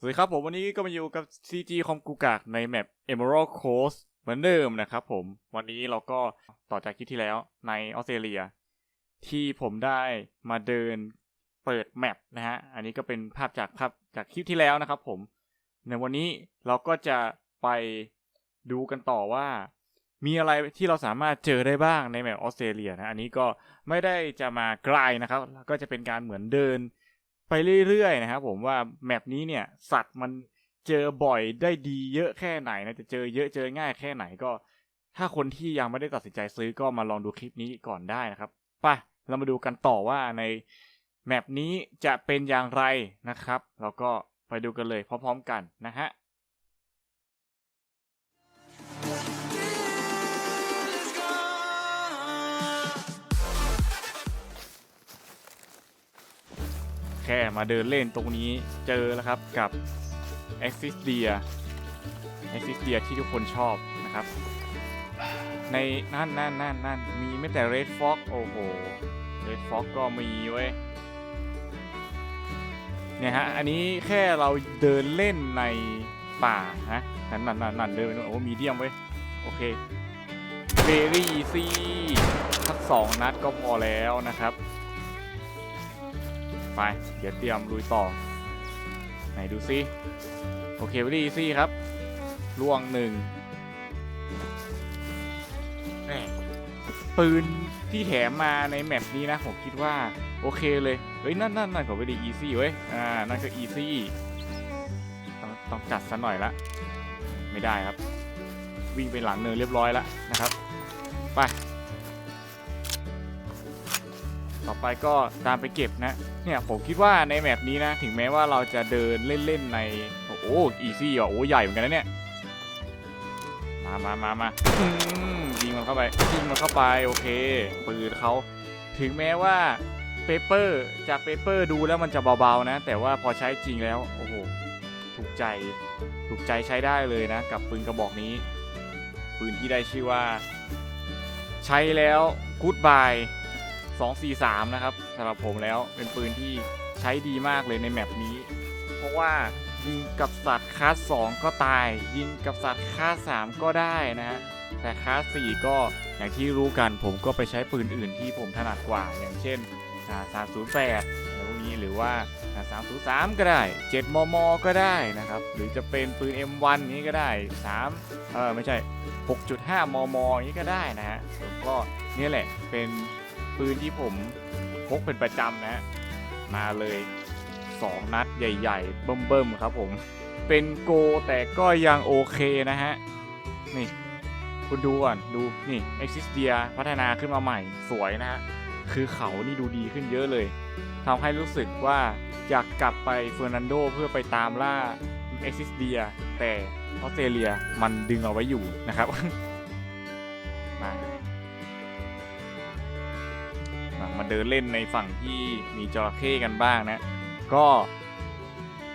สวัสดีครับผมวันนี้ก็มาอยู่กับ CG คอมกูกากในแมป Emerald Coast เหมือนเดิมนะครับผม วันนี้เราก็ต่อจากคลิปที่แล้วในออสเตรเลีย ที่ผมได้มาเดินเปิดแมปนะฮะ อันนี้ก็เป็นภาพจากภาพจากคลิปที่แล้วนะครับผม ในวันนี้เราก็จะไปดูกันต่อว่า มีอะไรที่เราสามารถเจอได้บ้างในแมปออสเตรเลียนะ อันนี้ก็ไม่ได้จะมาไกลนะครับ ก็จะเป็นการเหมือนเดิน ไปเรื่อยๆนะครับผมว่าแมปนี้เนี่ยสัตว์มันเจอบ่อยได้ดีเยอะแค่ไหนนะจะเจอเยอะเจอง่ายแค่ไหนก็ ถ้าคนที่ยังไม่ได้ตัดสินใจซื้อก็มาลองดูคลิปนี้ก่อนได้นะครับไปเรามาดูกันต่อว่าในแมปนี้จะเป็นอย่างไรนะครับเราก็ไปดูกันเลยพร้อมๆกันนะฮะ แค่มาเดินเล่นตรงนี้เจอแล้วครับกับ e x i s t i a e x i s t i a ที่ทุกคนชอบนะครับ ในนั่นนั่นนั่นนั่นมีไม่แต่ Red Fox โอ้โห Red Fox ก็มีเว้ยเนี่ยฮะ อันนี้แค่เราเดินเล่นในป่าฮะ นั่นนั่นนั่นนั่นเดินไปนู่นโอ้มีเดียมเว้ย โอเคเบรี่ซีสักสองนัดก็พอแล้วนะครับ ไป เดี๋ยวเตรียมลุยต่อ ไหนดูซิโอเควิลลี่ซี่ครับล่วงหนึ่งแหมปืนที่แถมมาในแมปนี้นะ ผมคิดว่า โอเคเลย เฮ้ย นั่นนั่นนั่นของวิลลี่อีซี่เว้ย อ่า นั่นก็อีซี่ต้องต้องจัดซะหน่อยละ ไม่ได้ครับ วิ่งไปหลังเนินเรียบร้อยแล้วนะครับ ไป ต่อไปก็ตามไปเก็บนะ เนี่ยผมคิดว่าในแมปนี้นะถึงแม้ว่าเราจะเดินเล่นๆในโอ้โหอีซี่อะโอ้ใหญ่เหมือนกันนะเนี่ยมามามามายิงมันเข้าไปยิงมันเข้าไปโอเคปืนเขาถึงแม้ว่าเปเปอร์จากเปเปอร์ดูแล้วมันจะเบาๆนะ แต่ว่าพอใช้จริงแล้วโอ้โหถูกใจถูกใจใช้ได้เลยนะ กับปืนกระบอกนี้ปืนที่ได้ชื่อว่า ใช้แล้วกู๊ดบาย 243 นะครับสำหรับผมแล้วเป็นปืนที่ใช้ดีมากเลยในแมปนี้ เพราะว่ายิงกับสัตว์คลาส2ก็ตาย ยิงกับสัตว์คลาส3ก็ได้นะฮะแต่คลาส4ก็อย่างที่รู้กันผมก็ไปใช้ปืนอื่นที่ผมถนัดกว่า อย่างเช่นอ่า308อะไรพวกนี้หรือว่าอ่า 303 ก็ได้ 7 มม ก็ได้นะครับ หรือจะเป็นปืน M1 นี้ก็ได้ 3 เออไม่ใช่ 6.5 มม นี้ก็ได้นะฮะผมก็นี่แหละเป็น ปืนที่ผมพกเป็นประจำนะฮะมาเลย 2 นัดใหญ่ๆ เบิ่มๆครับผม เป็นโกแต่ก็ยังโอเคนะฮะ นี่ คุณดูก่อน ดู นี่ e x i s t i a พัฒนาขึ้นมาใหม่สวยนะฮะ คือเขานี่ดูดีขึ้นเยอะเลยทำให้รู้สึกว่าอยากกลับไปเฟอร์นันโดเพื่อไปตามล่า e x i s t i a แต่ออสเตรเลียมันดึงเอาไว้อยู่นะครับ มาเดินเล่นในฝั่งที่มีจระเข้กันบ้างนะ ก็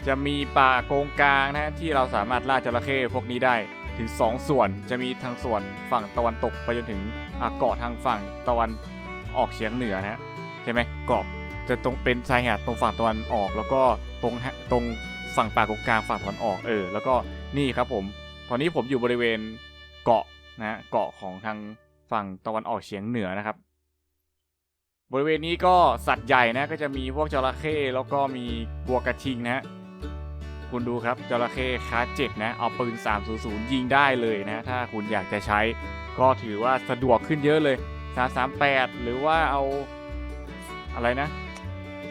จะมีป่าโกงกลางนะที่เราสามารถล่าจระเข้พวกนี้ได้ถึง 2 ส่วนจะมีทางส่วนฝั่งตะวันตกไปจนถึงเกาะทางฝั่งตะวันออกเฉียงเหนือนะใช่ไหมเกาะจะตรงเป็นชายหาดตรงฝั่งตะวันออก แล้วก็ตรงตรงฝั่งป่าโกงกลางฝั่งตะวันออกเออแล้วก็นี่ครับผม ตอนนี้ผมอยู่บริเวณเกาะนะเกาะของทางฝั่งตะวันออกเฉียงเหนือนะครับ บริเวณนี้ก็สัตว์ใหญ่นะก็จะมีพวกจระเข้แล้วก็มีบัวกระทิงนะฮะคุณดูครับจระเข้คาเจ็ดนะเอาปืน 300 ยิงได้เลยนะ ถ้าคุณอยากจะใช้ก็ถือว่าสะดวกขึ้นเยอะเลย 338 หรือว่าเอาอะไรนะ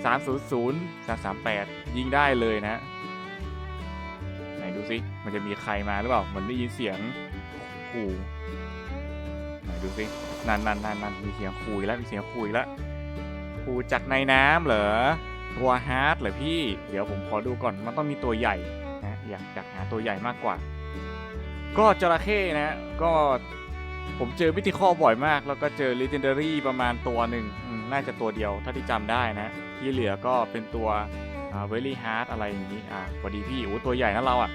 300 338 ยิงได้เลยนะ ไหนดูสิมันจะมีใครมาหรือเปล่า มันได้ยินเสียงขู่ไหนดูสินั่นนั่นนั่นนั่นมีเสียงคุยแล้วมีเสียงคุยแล้ว คุยจากในน้ำเหรอตัวฮาร์ดเหรอพี่ เดี๋ยวผมขอดูก่อน มันต้องมีตัวใหญ่นะอยากอยากหาตัวใหญ่มากกว่า ก็จระเข้นะ ก็ผมเจอมิติข้อบ่อยมาก แล้วก็เจอ legendary ประมาณตัวหนึ่งน่าจะตัวเดียวถ้าที่จำได้นะ ที่เหลือก็เป็นตัวอ่า very hard อะไรอย่างนี้อ่าสวัสดีพี่โอ้ตัวใหญ่นะเราอะ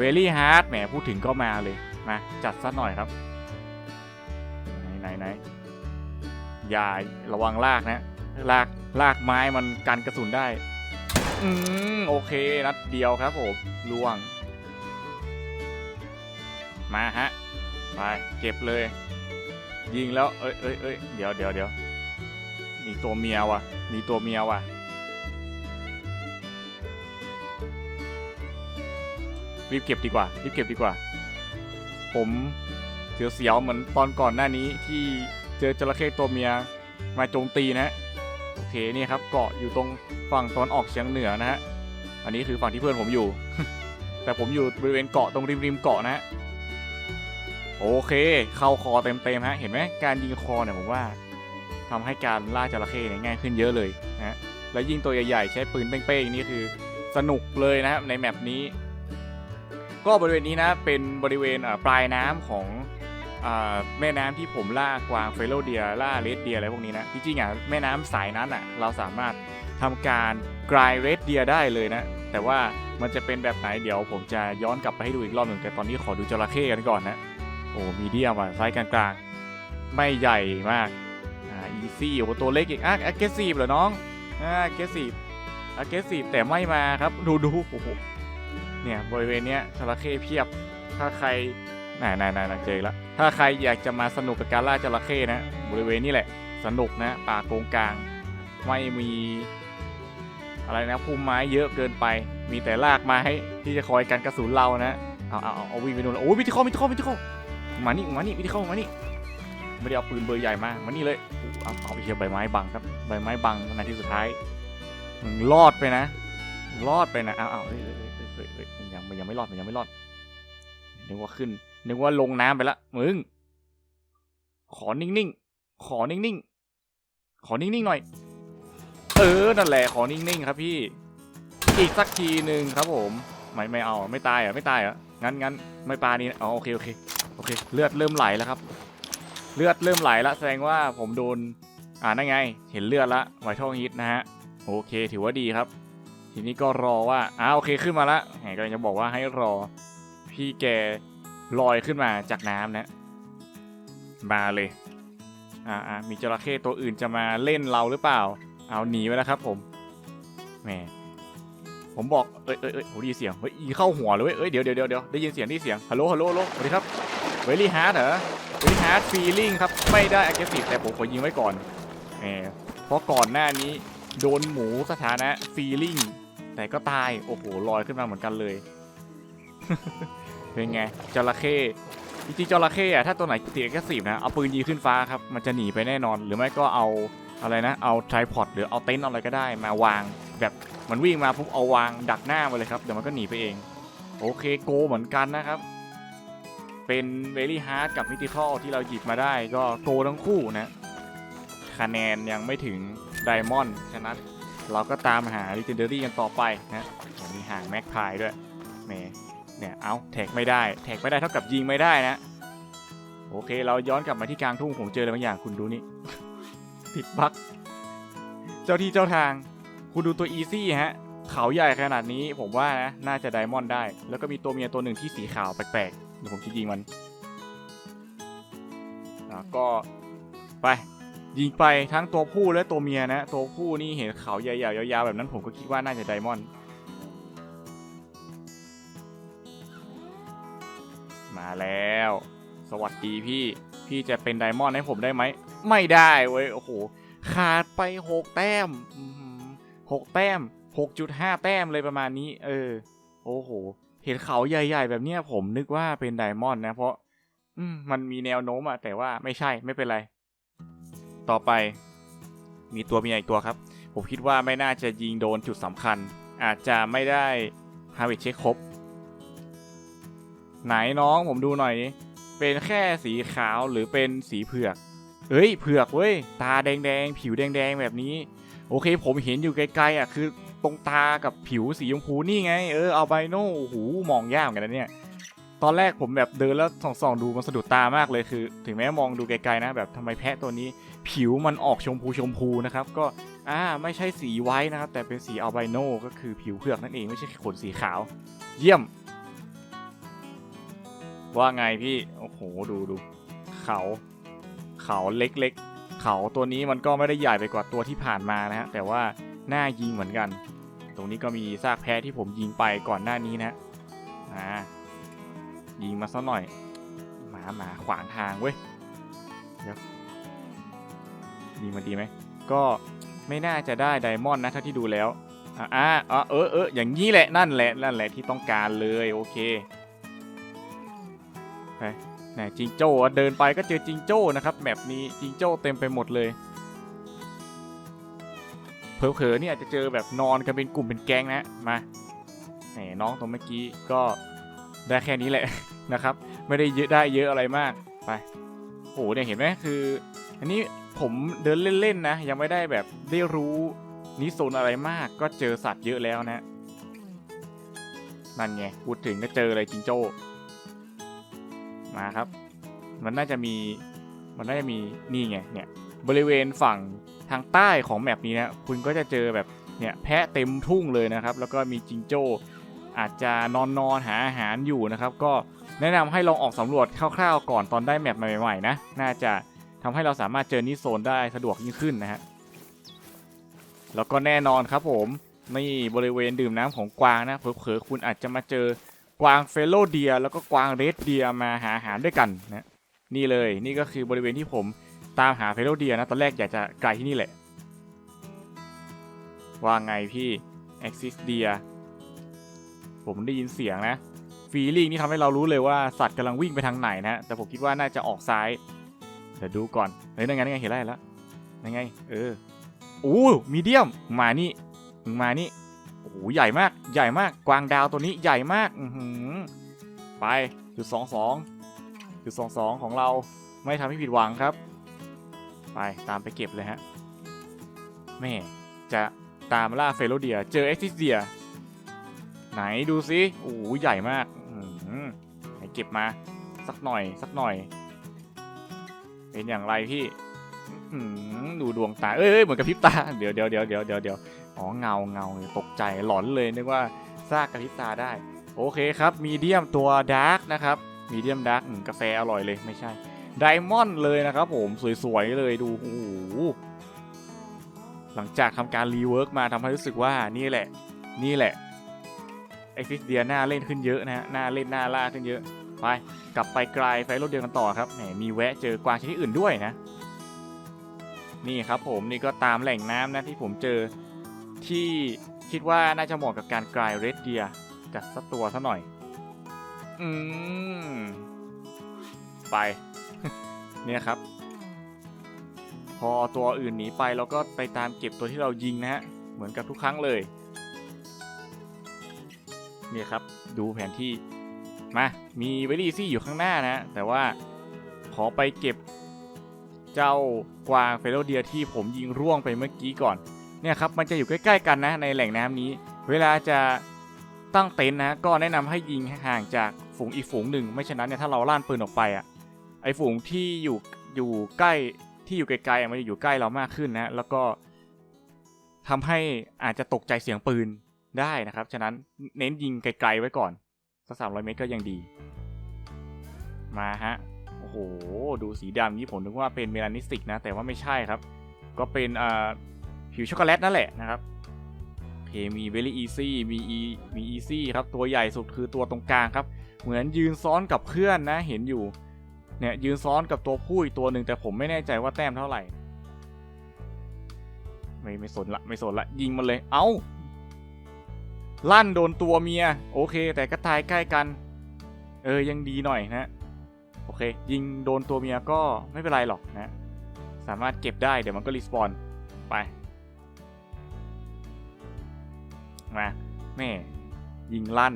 very hard แหมพูดถึงก็มาเลยมาจัดซะหน่อยครับ ไหนไหนไหนอย่าระวังลากนะ ลากลากไม้มันกันกระสุนได้ อืมโอเคนัดเดียวครับผมล่วง มาฮะ ไปเก็บเลย ยิงแล้วเอ้ยเอ้ยเอ้ยเดี๋ยวเดี๋ยวเดี๋ยวมีตัวเมียว่ะ มีตัวเมียว่ะรีบเก็บดีกว่ารีบเก็บดีกว่า ผมเสียวๆเหมือนตอนก่อนหน้านี้ที่เจอจระเข้ตัวเมียมาโจมตีนะฮะ โอเคนี่ครับเกาะอยู่ตรงฝั่งตะวันออกเฉียงเหนือนะฮะอันนี้คือฝั่งที่เพื่อนผมอยู่ แต่ผมอยู่บริเวณเกาะตรงริมริมๆเกาะนะฮะโอเค เข้าคอเต็มๆฮะเห็นไหมการยิงคอเนี่ยผมว่าทำให้การล่าจระเข้เนี่ยง่ายขึ้นเยอะเลยนะฮะแล้วยิงตัวใหญ่ๆใช้ปืนเป้งๆนี่คือสนุกเลยนะครับในแมปนี้ ก็บริเวณนี้นะเป็นบริเวณอ่าปลายน้ำของ แม่น้ำที่ผมล่ากวางเฟโลเดียล่าเลดเดียอะไรพวกนี้นะจริงๆอะแม่น้ำสายนั้นอะเราสามารถทำการกลายเรดเดียได้เลยนะแต่ว่ามันจะเป็นแบบไหนเดี๋ยวผมจะย้อนกลับไปให้ดูอีกรอบหนึ่งแต่ตอนนี้ขอดูจระเข้กันก่อนนะโอ้มีเดียมอะไซส์กลางๆ ไม่ใหญ่มากอ่าอีซี่โอ้ตัวเล็กอีกอะแอคเกซีฟเหรอน้องอ่าแอคเกซีฟแอคเกซีฟแต่ไม่มาครับดูดูโอ้โหเนี่ยบริเวณเนี้ยจระเข้เพียบถ้าใคร นไหนไหนไหนเจอแล้วถ้าใครอยากจะมาสนุกกับการล่าจระเข้นะบริเวณนี้แหละ สนุกนะป่าโกงกลาง ไม่มีอะไรนะพุ่มไม้เยอะเกินไป มีแต่รากไม้ที่จะคอยกันกระสุนเรานะเอาเอาเอาเอาวิ่งไปนู่นแล้วโอ้ยมิทิคอมิทิคอมิทิคอมานี่มานี่มิทิคอมานี่ไม่ได้เอาปืนเบอร์ใหญ่มามานี่เลยเอาเอาไปเชียใบไม้บังครับใบไม้บังนาทีสุดท้ายมึงรอดไปนะรอดไปนะเอาเอาเฮ้ยเฮ้ยเฮ้ยยังมันยังไม่รอดมันยังไม่รอดนึกว่าขึ้น นึกว่าลงน้ำไปละมึง ขอนิ่งๆ ขอนิ่งๆ ขอนิ่งๆหน่อย เออ นั่นแหละ ขอนิ่งๆครับพี่ อีกสักทีหนึ่งครับผม ไม่ไม่เอา ไม่ตายอะไม่ตายอะงั้นงั้นไม่ปานี่อ๋อโอเคโอเคโอเค เลือดเริ่มไหลแล้วครับ เลือดเริ่มไหลแล้วแสดงว่าผมโดน อ่านั่นไง เห็นเลือดละไวท์ทองฮิตนะฮะ โอเค ถือว่าดีครับ ทีนี้ก็รอว่าอ่าโอเคขึ้นมาละแหมกำลังจะบอกว่าให้รอ พี่แก ลอยขึ้นมาจากน้ำนะ มาเลยอ่าอ่ามีจระเข้ตัวอื่นจะมาเล่นเราหรือเปล่า เอาหนีไปแล้วครับผมแหมผมบอก เอ้ยเอ้ยเอ้ยผมได้ยินเสียง เฮ้ยอีเข้าหัวเลยเว้ยเอ้ย เดี๋ยวเดี๋ยวเดี๋ยวได้ยินเสียงได้ยินเสียง ฮัลโหล ฮัลโหลฮัลโหลสวัสดีครับเวลี่ฮาร์ดเหรอเวลี่ฮาร์ดฟีลิ่งครับ ไม่ได้ aggressiv แต่ผมขอยิงไว้ก่อนแหมเพราะก่อนหน้านี้โดนหมูสถานะฟีลิ่งแต่ก็ตาย โอ้โห ลอยขึ้นมาเหมือนกันเลย เป็นไงจระเข้จริงๆจระเข้อะถ้าตัวไหนติดแค่สีนะเอาปืนยิงขึ้นฟ้าครับมันจะหนีไปแน่นอน หรือไม่ก็เอาอะไรนะ เอาไทรพอดหรือเอาเต็นท์อะไรก็ได้มาวางแบบมันวิ่งมาปุ๊บเอาวางดักหน้ามาเลยครับเดี๋ยวมันก็หนีไปเอง โอเคโกเหมือนกันนะครับ เป็นเวลี่ฮาร์ดกับมิติคอลที่เราหยิบมาได้ก็โกทั้งคู่นะคะแนนยังไม่ถึงไดมอนด์ฉะนั้นเราก็ตามหา Legendary กันต่อไปนะมีห่างแม็กพายด้วยแหม เนี่ยเอาแท็กไม่ได้แท็กไม่ได้เท่ากับยิงไม่ได้นะ โอเค เราย้อนกลับมาที่กลางทุ่งผมเจออะไรบางอย่างคุณดูนี่ ติดบั๊กเจ้าที่เจ้าทาง คุณดูตัวอีซี่ฮะเขาใหญ่ขนาดนี้ผมว่านะน่าจะไดมอนด์ได้ แล้วก็มีตัวเมียตัวหนึ่งที่สีขาวแปลกๆเดี๋ยวผมจะยิงมันอะก็ไปยิงไปทั้งตัวผู้และตัวเมียนะ ตัวผู้นี่เห็นเขาใหญ่ๆยาวๆแบบนั้นผมก็คิดว่าน่าจะไดมอนด์ แล้ว สวัสดีพี่ พี่จะเป็นไดมอนด์ให้ผมได้ไหม ไม่ได้เว้ย โอ้โห ขาดไปหกแต้มหกแต้มหกจุดห้าแต้มเลยประมาณนี้ เออ โอ้โห เห็นเขาใหญ่ ๆ แบบเนี้ยผมนึกว่าเป็นไดมอนด์นะ เพราะมันมีแนวโน้มอะแต่ว่าไม่ใช่ไม่เป็นไร ต่อไป มีตัวมีอีกตัวครับ ผมคิดว่าไม่น่าจะยิงโดนจุดสำคัญ อาจจะไม่ได้ฮาวิเช็คครบ ไหนน้องผมดูหน่อย เป็นแค่สีขาวหรือเป็นสีเผือกเฮ้ยเผือกเว้ย ตาแดงๆ ผิวแดงๆ แบบนี้ โอเค ผมเห็นอยู่ไกลๆอะคือตรงตากับผิวสีชมพูนี่ไง เออเอาไบโน่โอ้โหมองยากเหมือนกันนะเนี่ย ตอนแรกผมแบบเดินแล้วส่องๆดูมันสะดุดตามากเลยคือ ถึงแม้มองดูไกลๆนะ แบบทำไมแพะตัวนี้ ผิวมันออกชมพูชมพูนะครับ ก็อ่าไม่ใช่สีไว้นะครับ แต่เป็นสีอัลไบโนก็คือผิวเผือกนั่นเองไม่ใช่ขนสีขาว เยี่ยม ว่าไงพี่ โอ้โห ดูดู เขา เขาเล็กๆ เขาตัวนี้มันก็ไม่ได้ใหญ่ไปกว่าตัวที่ผ่านมานะฮะ แต่ว่าน่ายิงเหมือนกัน ตรงนี้ก็มีซากแพะที่ผมยิงไปก่อนหน้านี้นะอ่ายิงมาสักหน่อย หมาหมาขวางทางเว้ยเดี๋ยวยิงมันดีไหม ก็ไม่น่าจะได้ไดมอนด์นะเท่าที่ดูแล้วอ่าอ่าอ่าเออเอออย่างนี้แหละนั่นแหละนั่นแหละที่ต้องการเลยโอเค ไปไหนจิงโจ้เดินไปก็เจอจิงโจ้นะครับแมปนี้จิงโจ้เต็มไปหมดเลยเผลอๆเนี่อาจจะเจอแบบนอนกันเป็นกลุ่มเป็นแก๊งนะมาแหมน้องตรงเมื่อกี้ก็ได้แค่นี้แหละนะครับ ไม่ได้เยอะได้เยอะอะไรมากไปโหเนี่ยเห็นไหมคือ อันนี้ผมเดินเล่นๆนะ ยังไม่ได้แบบได้รู้นิโซนอะไรมาก ก็เจอสัตว์เยอะแล้วนะนั่นไงพูดถึงก็เจอเลยจิงโจ้ มาครับ มันน่าจะมี มันน่าจะมีนี่ไง เนี่ย บริเวณฝั่งทางใต้ของแมปนี้นะ คุณก็จะเจอแบบ เนี่ย แพะเต็มทุ่งเลยนะครับ แล้วก็มีจิงโจ้ อาจจะนอนนอนหาอาหารอยู่นะครับ ก็แนะนำให้ลองออกสำรวจคร่าวๆก่อนตอนได้แมปใหม่ๆนะ น่าจะทำให้เราสามารถเจอนิโซนได้สะดวกยิ่งขึ้นนะฮะ แล้วก็แน่นอนครับผม นี่บริเวณดื่มน้ำของกวางนะ เผลอๆคุณอาจจะมาเจอ กวางเฟโลเดียแล้วก็กวางเรดเดียมาหาอาหารด้วยกันนะนี่เลยนี่ก็คือบริเวณที่ผมตามหาเฟโลเดียนะตอนแรกอยากจะไกลที่นี่แหละว่าไงพี่ Axis d e e r ผมได้ยินเสียงนะฟีลิ่งนี่ทำให้เรารู้เลยว่าสัตว์กำลังวิ่งไปทางไหนนะแต่ผมคิดว่าน่าจะออกซ้ายเดี๋ยวดูก่อนเฮ้ยนั่นไงนั่นไงเห็นแล้วเห็นแล้วนั่นไง เอออู้มีเดียมมานี่มึงมานี่ อ้โหใหญ่มากใหญ่มากกวางดาวตัวนี้ใหญ่มากอือหือไปจุดสองสองจุดสองสองของเราไม่ทำให้ผิดหวังครับ ไปตามไปเก็บเลยฮะแม่จะตามล่าเฟโลเดียเจอเอ็กซิสเดียไหนดูซิโอ้ใหญ่มากอื้อหือไหนเก็บมา สักหน่อยสักหน่อย เป็นอย่างไรพี่ดูดวงตาเอ้ยเหมือนกับพริบตา เดี๋ยวเดี๋ยวเดี๋ยวเดี๋ยวเดี๋ยว อ๋อเงาเงาตกใจหลอนเลยนึกว่าซากกระพริบตาได้ โอเคครับมีเดียมตัวดาร์กนะครับมีเดียมดาร์กกาแฟอร่อยเลยไม่ใช่ไดมอนด์เลยนะครับผมสวยๆเลยดูโอ้โหหลังจากทำการรีเวิร์กมาทำให้รู้สึกว่านี่แหละ นี่แหละเอ็กซิสเดียหน้าเล่นขึ้นเยอะนะฮะหน้าเล่นหน้าล่าขึ้นเยอะไปกลับไปไกลไฟรถเดียวกันต่อครับแหมมีแวะเจอกวางชนิดอื่นด้วยนะ นี่ครับผมนี่ก็ตามแหล่งน้ำนะที่ผมเจอ ที่คิดว่าน่าจะเหมาะกับการกลายเรดเดียจัดสักตัวซะหน่อย อืม ไป เนี่ยครับ พอตัวอื่นหนีไปเราก็ไปตามเก็บตัวที่เรายิงนะฮะ เหมือนกับทุกครั้งเลย เนี่ยครับ ดูแผนที่ มา มีเวลี่ซี่อยู่ข้างหน้านะ แต่ว่าขอไปเก็บเจ้ากวางเฟโลเดียที่ผมยิงร่วงไปเมื่อกี้ก่อน เนี่ยครับมันจะอยู่ใกล้ ๆ กันนะในแหล่งน้ำนี้ เวลาจะตั้งเต็นท์นะก็แนะนำให้ยิงห่างจากฝูงอีกฝูงหนึ่งไม่ฉะนั้นเนี่ยถ้าเราล่านปืนออกไปอะไอฝูงที่อยู่อยู่ใกล้ที่อยู่ไกลๆมันจะอยู่ใกล้เรามากขึ้นนะ แล้วก็ทำให้อาจจะตกใจเสียงปืนได้นะครับ ฉะนั้นเน้นยิงไกลๆไว้ก่อนสักสามร้อยเมตรก็ยังดี มาฮะ โอ้โห ดูสีดำนี้ผมนึกว่าเป็นเมลานิสติกนะ แต่ว่าไม่ใช่ครับ ก็เป็นอ่า ผิวช็อกโกแลตนั่นแหละนะครับโอเคมีเวลี่อีซี่มีอีมีอีซี่ครับตัวใหญ่สุดคือตัวตรงกลางครับ เหมือนยืนซ้อนกับเพื่อนนะเห็นอยู่เนี่ยยืนซ้อนกับตัวผู้อีกตัวหนึ่งแต่ผมไม่แน่ใจว่าแต้มเท่าไหร่ ไม่ไม่สนละไม่สนละยิงมันเลย เอา้าลั่นโดนตัวเมีย โอเค แต่ก็ตายใกล้กัน เออยังดีหน่อยนะโอเค ยิงโดนตัวเมียก็ไม่เป็นไรหรอกนะ สามารถเก็บได้เดี๋ยวมันก็รีสปอนไป มแม่ยิงลั่น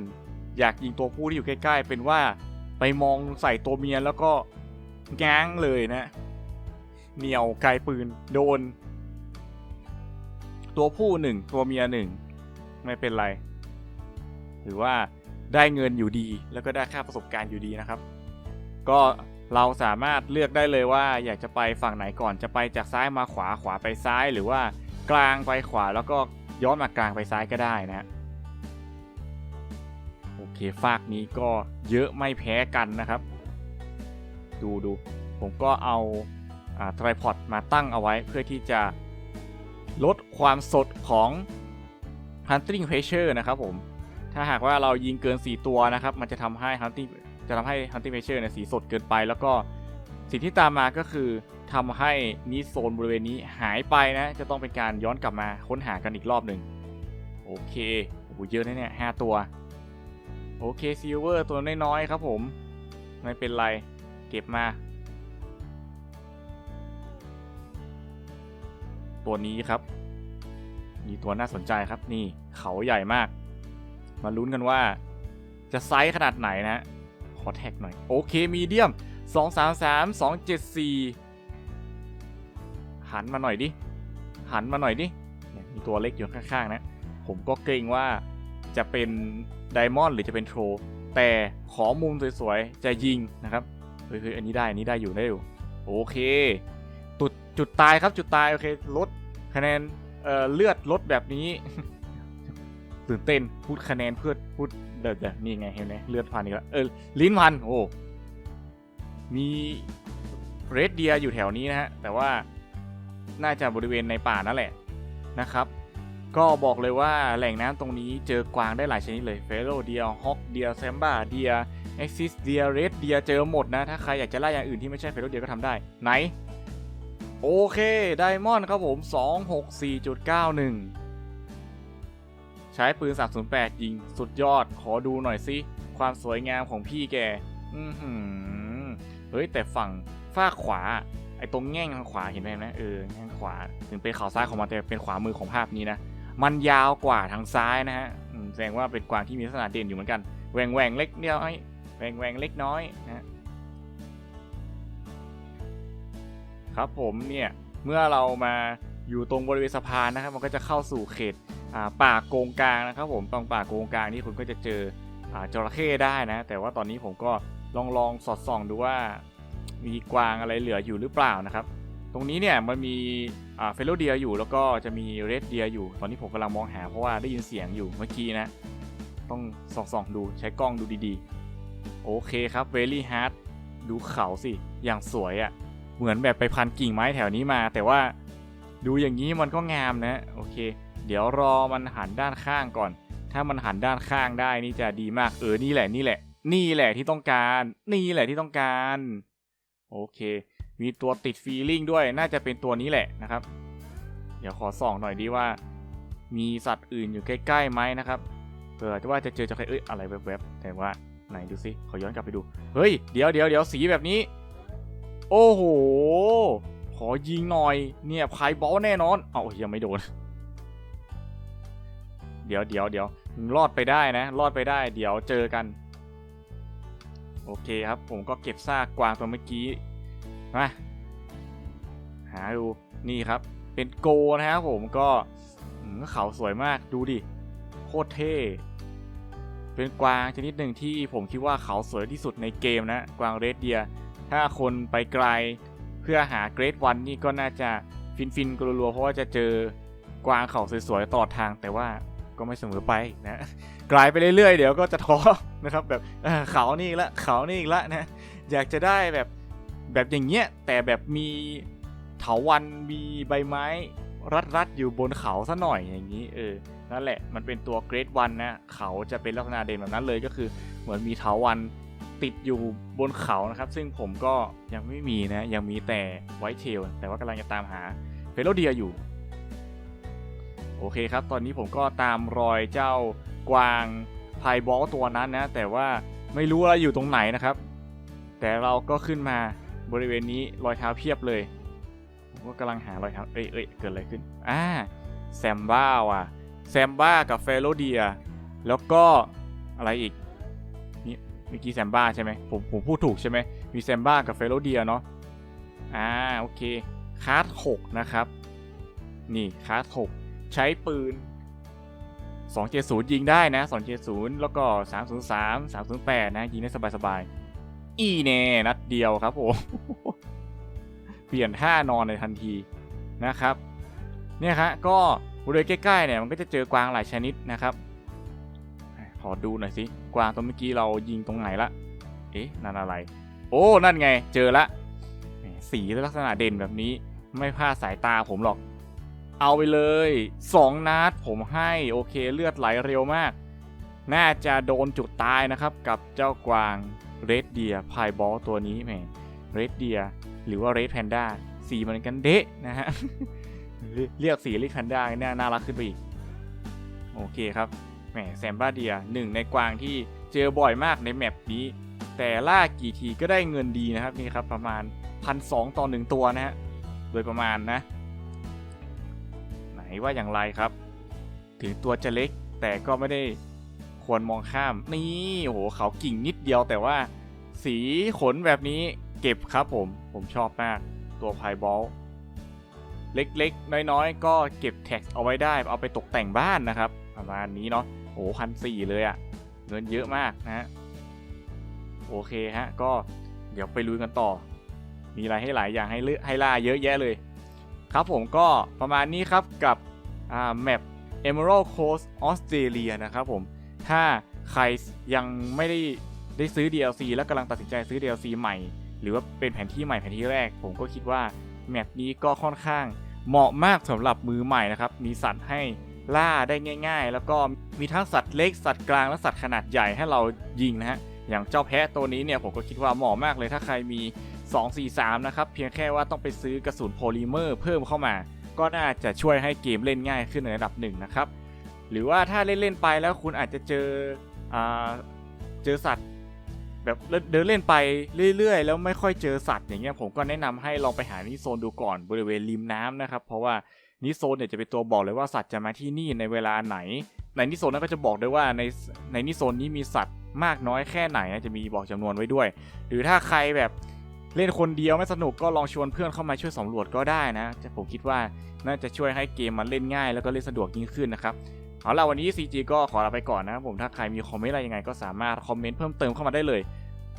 อยากยิงตัวผู้ที่อยู่ใกล้ ๆ เป็นว่าไปมองใส่ตัวเมียแล้วก็ง้างเลยนะเหนียวไกลปืนโดน ตัวผู้หนึ่งตัวเมียหนึ่งไม่เป็นไร หรือว่าได้เงินอยู่ดีแล้วก็ได้ค่าประสบการณ์อยู่ดีนะครับ ก็เราสามารถเลือกได้เลยว่าอยากจะไปฝั่งไหนก่อนจะไปจากซ้ายมาขวาขวาไปซ้ายหรือว่ากลางไปขวาแล้วก็ ย้อนมากลางไปซ้ายก็ได้นะโอเคฝากนี้ก็เยอะไม่แพ้กันนะครับ ดูดูผมก็เอาทริพอดมาตั้งเอาไว้เพื่อที่จะลดความสดของ hunting pressure นะครับผม ถ้าหากว่าเรายิงเกิน 4 ตัวนะครับ มันจะทำให้ hunting จะทำให้ hunting pressure เนี่ยสีสดเกินไป แล้วก็ สิ่งที่ตามมาก็คือทำให้นิโซนบริเวณนี้หายไปนะ จะต้องเป็นการย้อนกลับมาค้นหากันอีกรอบหนึ่งโอเคโอ้โหเยอะนะเนี่ยห้าตัว โอเคซิลเวอร์ตัวน้อยๆครับผม ไม่เป็นไร เก็บมา ตัวนี้ครับ มีตัวน่าสนใจครับนี่เขาใหญ่มาก มาลุ้นกันว่าจะไซส์ขนาดไหนนะ ขอแท็กหน่อย โอเคมีเดียม 2 3 3 2 7 4 หันมาหน่อยดิ หันมาหน่อยดิเนี่ยมีตัวเล็กอยู่ข้างๆนะ ผมก็เกรงว่าจะเป็นไดมอนด์หรือจะเป็นโทร แต่ขอมุมสวยๆ จะยิงนะครับ เฮ้ยอันนี้ได้ อันนี้ได้อยู่ได้อยู่ โอเค จุดจุดตายครับจุดตาย โอเค ลดคะแนนเอ่อเลือดลดแบบนี้ ตื่นเต้นพูดคะแนนเพื่อพูดเดี๋ยวเดี๋ยวนี่ไงเห็นไหมเลือดพันอีกแล้วเออลิ้นพันโอ้ มีเรดเดียอยู่แถวนี้นะฮะ แต่ว่าน่าจะบริเวณในป่านั่นแหละนะครับ ก็บอกเลยว่าแหล่งน้ำตรงนี้เจอกวางได้หลายชนิดเลยเฟโรเดียฮอกเดียแซมบ้าเดียเอ็กซิสเดียเรดเดียเจอหมดนะ ถ้าใครอยากจะล่าอย่างอื่นที่ไม่ใช่เฟโรเดียก็ทำได้ ไหน โอเค ไดมอนด์ครับผม 264.91 ใช้ปืน 308 ยิง สุดยอดขอดูหน่อยสิ ความสวยงามของพี่แก อือหือ เฮ้ยแต่ฝั่งฝ้าขวาไอ้ตรงแง่งทางขวาเห็นไหมนะเออแง่งขวาถึงเป็นข่าวซ้ายของมันแต่เป็นขวามือของภาพนี้นะมันยาวกว่าทางซ้ายนะฮะแสดงว่าเป็นกวางที่มีลักษณะเด่นอยู่เหมือนกันแหวงแหวงเล็กเดียวไอแหวงแหวงเล็กน้อยนะครับผมเนี่ยเมื่อเรามาอยู่ตรงบริเวณสะพานนะครับ มันก็จะเข้าสู่เขตอ่าป่าโกงกลางนะครับ ผมตรงป่าโกงกลางนี่คุณก็จะเจออจระเข้ได้นะ แต่ว่าตอนนี้ผมก็ ลองลองสอดส่องดูว่ามีกวางอะไรเหลืออยู่หรือเปล่านะครับ ตรงนี้เนี่ยมันมีเฟลโลเดียอยู่แล้วก็จะมีเรดเดียอยู่ ตอนนี้ผมกำลังมองหาเพราะว่าได้ยินเสียงอยู่เมื่อกี้นะ ต้องส่องส่องดูใช้กล้องดูดีๆ โอเคครับเวลี่ฮาร์ดดูเขาสิ อย่างสวยอะ่ะ เหมือนแบบไปพันกิ่งไม้แถวนี้มา แต่ว่าดูอย่างนี้มันก็งามนะ โอเค เดี๋ยวรอมันหันด้านข้างก่อน ถ้ามันหันด้านข้างได้นี่จะดีมากเออนี่แหละนี่แหละ นี่แหละที่ต้องการ นี่แหละที่ต้องการ โอเค มีตัวติดฟีลิ่งด้วย น่าจะเป็นตัวนี้แหละนะครับ เดี๋ยวขอส่องหน่อยดีว่า มีสัตว์อื่นอยู่ใกล้ๆไหมนะครับเผื่อจะว่าจะเจอจะใครเอ้ยอะไรแวบๆแต่ว่าไหนดูสิขอย้อนกลับไปดู เฮ้ย เดี๋ยวเดี๋ยวเดี๋ยวสีแบบนี้ โอ้โห ขอยิงหน่อย เนี่ยพายบอลแน่นอน เอายังไม่โดน เดี๋ยวเดี๋ยวเดี๋ยวรอดไปได้นะ รอดไปได้ เดี๋ยวเจอกัน โอเคครับ ผมก็เก็บซากกวางตัวเมื่อกี้มาหาดูนี่ครับ เป็นโกนะครับผมก็เขาสวยมากดูดิโคตรเท่เป็นกวางชนิดหนึ่งที่ผมคิดว่าเขาสวยที่สุดในเกมนะกวางเรดเดีย ถ้าคนไปไกลเพื่อหาเกรดวันนี่ก็น่าจะฟินฟินๆกลัวๆเพราะว่าจะเจอกวางเขาสวยๆตลอดทางแต่ว่า ก็ไม่เสมอไปนะกลายไปเรื่อยๆ เดี๋ยวก็จะท้อนะครับแบบเขานี่ละเขานี่อีกละนะอยากจะได้แบบแบบอย่างเงี้ยแต่แบบมีเถาวันมีใบไม้รัดๆอยู่บนเขาซะหน่อยอย่างนี้เออนั่นแหละมันเป็นตัวเกรดวันนะเขาจะเป็นลักษณะเด่นแบบนั้นเลยก็คือเหมือนมีเถาวันติดอยู่บนเขานะครับ ซึ่งผมก็ยังไม่มีนะยังมีแต่ไวท์เทลแต่ว่ากำลังจะตามหาเฟโลเดียอยู่ โอเคครับ ตอนนี้ผมก็ตามรอยเจ้ากวางไพบอลตัวนั้นนะ แต่ว่าไม่รู้ว่าอยู่ตรงไหนนะครับ แต่เราก็ขึ้นมาบริเวณนี้รอยเท้าเพียบเลยผมก็กำลังหารอยเท้าเอ้ยเอ้ยเกิดอะไรขึ้นอ่าแซมบ้าว่ะแซมบ้ากับเฟโลเดีย แล้วก็อะไรอีกนี่เมื่อกี้แซมบ้าใช่ไหมผมผมพูดถูกใช่ไหมมีแซมบ้ากับเฟโลเดียเนาะอ่าโอเคคาร์ด6นะครับ นี่คาร์ด6 ใช้ปืน 270 ยิงได้นะ 270 แล้วก็ 303 308 นะ ยิงได้สบายๆ อีแน่นัดเดียวครับผมเปลี่ยนท่านอนในทันทีนะครับเนี่ยครับก็บริเวณใกล้ๆเนี่ยมันก็จะเจอกวางหลายชนิดนะครับขอดูหน่อยสิกวางตัวเมื่อกี้เรายิงตรงไหนละเอ๊ะนั่นอะไร โอ้นั่นไง เจอละแหมสีลักษณะเด่นแบบนี้ไม่พลาดสายตาผมหรอก เอาไปเลย 2 นัดผมให้โอเคเลือดไหลเร็วมาก น่าจะโดนจุดตายนะครับกับเจ้ากวางเรดเดียพายบอลตัวนี้แหมเรดเดียหรือว่าเรดแพนด้าสีเหมือนกันเดะนะฮะ เรียกสีเรดแพนด้าเนี่ยน่ารักขึ้นไปอีก โอเคครับแหมแซมบ้าเดียหนึ่งในกวางที่เจอบ่อยมากในแมปนี้ แต่ล่ากี่ทีก็ได้เงินดีนะครับนี่ครับประมาณพันสต่อหนึ่งตัวนะฮะโดยประมาณนะ ว่าอย่างไรครับ ถึงตัวจะเล็กแต่ก็ไม่ได้ควรมองข้าม นี่โอ้โหเขากิ่งนิดเดียวแต่ว่า สีขนแบบนี้เก็บครับผม ผมชอบมาก ตัวพายบอลเล็กๆ น้อยๆ ก็เก็บแท็กเอาไว้ได้ เอาไปตกแต่งบ้านนะครับ ประมาณนี้เนาะโอ้พันสี่เลยอะ่ะ เงินเยอะมากนะฮะ โอเคฮะ ก็เดี๋ยวไปลุยกันต่อ มีอะไรให้หลายอย่างให้เลือกให้ล่าเยอะแยะเลย ครับผมก็ประมาณนี้ครับกับแมป Emerald Coast Australia นะครับผม ถ้าใครยังไม่ได้ได้ซื้อ DLC แล้วกำลังตัดสินใจซื้อ DLC ใหม่ หรือว่าเป็นแผนที่ใหม่แผนที่แรก ผมก็คิดว่าแมปนี้ก็ค่อนข้างเหมาะมากสำหรับมือใหม่นะครับ มีสัตว์ให้ล่าได้ง่าย ๆ แล้วก็มีทั้งสัตว์เล็กสัตว์กลางและสัตว์ขนาดใหญ่ให้เรายิงนะฮะอย่างเจ้าแพะตัวนี้เนี่ยผมก็คิดว่าเหมาะมากเลยถ้าใครมี 2 4 3 นะครับ เพียงแค่ว่าต้องไปซื้อกระสุนโพลิเมอร์เพิ่มเข้ามา ก็น่าจะช่วยให้เกมเล่นง่ายขึ้นในระดับหนึ่งนะครับ หรือว่าถ้าเล่น ๆ ไปแล้วคุณอาจจะเจออเจอสัตว์ แบบเดินเล่นไปเรื่อยๆ แล้วไม่ค่อยเจอสัตว์อย่างเงี้ยผมก็แนะนำให้ลองไปหานิโซนดูก่อนบริเวณริมน้ำนะครับ เพราะว่านิโซนเนี่ยจะเป็นตัวบอกเลยว่าสัตว์จะมาที่นี่ในเวลาไหน ในนิโซนนั้นก็จะบอกด้วยว่าในในนิโซนนี้มีสัตว์มากน้อยแค่ไหนจะมีบอกจำนวนไว้ด้วย หรือถ้าใครแบบ เล่นคนเดียวไม่สนุกก็ลองชวนเพื่อนเข้ามาช่วยสำรวจก็ได้นะจะผมคิดว่าน่าจะช่วยให้เกมมันเล่นง่าย แล้วก็เล่นสะดวกยิ่งขึ้นนะครับเอาล่ะวันนี้ CG ก็ขอลาไปก่อนนะครับผมถ้าใครมีคอมเมนต์อะไรยังไงก็สามารถคอมเมนต์เพิ่มเติมเข้ามาได้เลย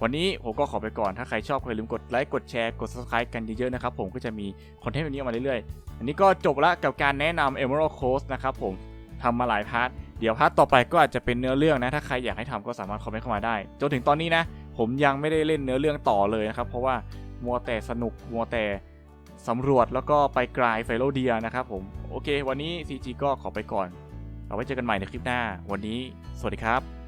วันนี้ผมก็ขอไปก่อนถ้าใครชอบก็อย่าลืมกดไลค์กดแชร์กด subscribe กันเยอะๆนะครับผมก็จะมีคอนเทนต์แบบนี้ออกมาเรื่อยๆอันนี้ก็จบละกับการแนะนำ Emerald Coast นะครับผมทำมาหลายพาร์ทเดี๋ยวพาร์ทต่อไปก็อาจจะเป็นเนื้อเรื่องนะถ้าใครอยากให้ทำก็สามารถคอมเมนต์เข้ามาได้จนถึงตอนนี้นะ ผมยังไม่ได้เล่นเนื้อเรื่องต่อเลยนะครับ เพราะว่ามัวแต่สนุกมัวแต่สำรวจแล้วก็ไปกลายไฟโลเดียนะครับผม โอเค วันนี้ CG ก็ขอไปก่อนเอาไว้เจอกันใหม่ในคลิปหน้า วันนี้ สวัสดีครับ